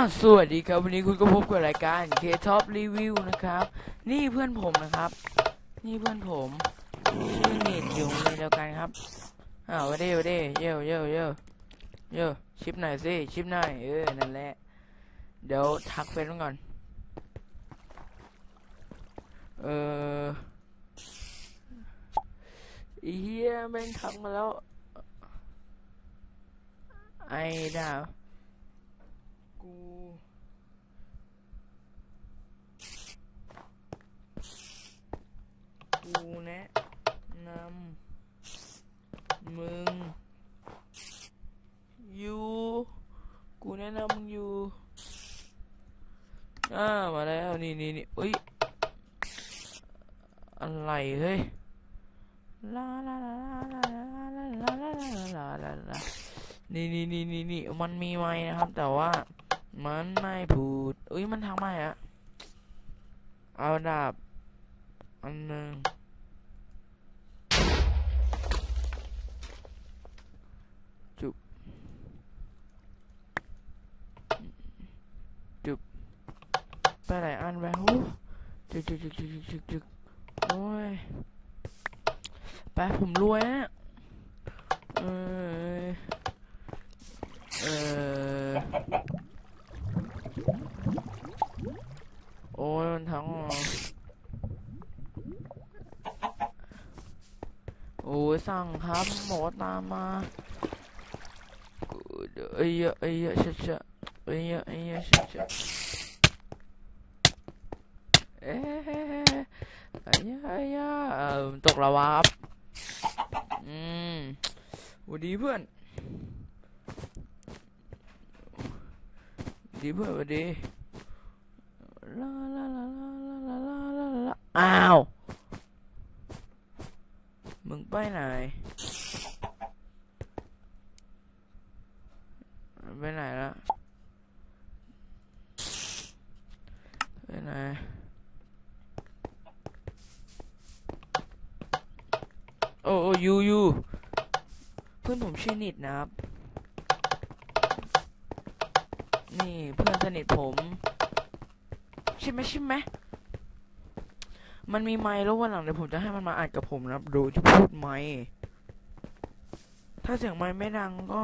สวัสดีครับ วันนี้คุณก็พบกับรายการ K Top Review นะครับ นี่เพื่อนผมนะครับ นี่เพื่อนผมชื่อเนตอยู่ในเดียวกันครับอ้าววะเด้วะเด้เย่เย่เย่เย่ชิปหน่อยสิชิปหน่อยเออนั่นแหละเดี๋ยวทักเฟซมันก่อนเออไอ้เฮียแม่งทักมาแล้วไอ้ดาว กูกูแนะนำมึงอยู่กูแนะนำมึงอยู่อ่ามาแล้วนี่นี่นี่อุ้ยอะไรเฮ้ยลาลาลาลาลาลาลาลาลาลาลานี่นี่นี่นี่นี่มันมีไหมนะครับ แต่ว่า มันไม่พูดอุ้ยมันทำไมอะเอาดาบอันหนึ่งจุบจุบไปไหลายอันไปหูจุกจุกจุกจุกจุกจุกโอ้ยไปผมรวยนะเออ นท้องโอ้ยสั่งครับหมอตามมาเอ้ยเอ้ยเชะชะเอ้ยเอ้ยเชะชเอ้ยเอ้ยเอ้ยตกละวาบอืมวัดีเพื่อนดีเพื่อนวัดีลาลา อ้าว มึงไปไหน ไปไหนละไปไหนโอ้โอ้ยูยูเพื่อนผมชื่อนิดนะครับ นี่เพื่อนสนิทผม ใช่ไหมใช่ไหม มันมีไม้แล้ววันหลังเดี๋ยวผมจะให้มันมาอ่านกับผมนะครับโดยที่พูดไม้ถ้าเสียงไม้ไม่ดังก็